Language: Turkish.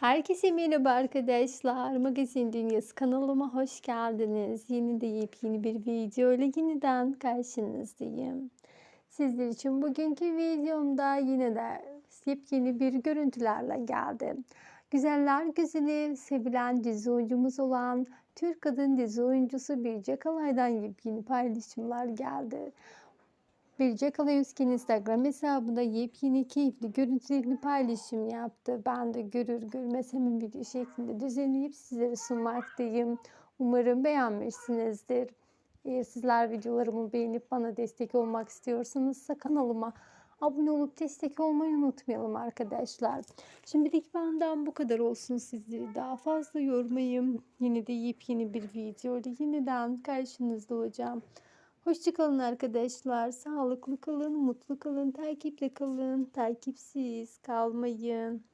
Herkese merhaba arkadaşlar. Magazin Dünyası kanalıma hoş geldiniz. Yeni de yepyeni bir video ile yeniden karşınızdayım. Sizler için bugünkü videomda yine de yepyeni bir görüntülerle geldim. Güzeller güzeli, sevilen dizi oyuncumuz olan Türk kadın dizi oyuncusu Birce Kalay'dan yepyeni paylaşımlar geldi. Birce Kalayüzkin Instagram hesabında yepyeni keyifli görüntülerini paylaşım yaptı. Ben de görür görmez hemen video şeklinde düzenleyip sizlere sunmaktayım. Umarım beğenmişsinizdir. Eğer sizler videolarımı beğenip bana destek olmak istiyorsanız kanalıma abone olup destek olmayı unutmayalım arkadaşlar. Şimdilik benden bu kadar olsun. Sizleri daha fazla yormayayım. Yine de yepyeni bir video ile yeniden karşınızda olacağım. Hoşçakalın arkadaşlar. Sağlıklı kalın, mutlu kalın, takipte kalın, takipsiz kalmayın.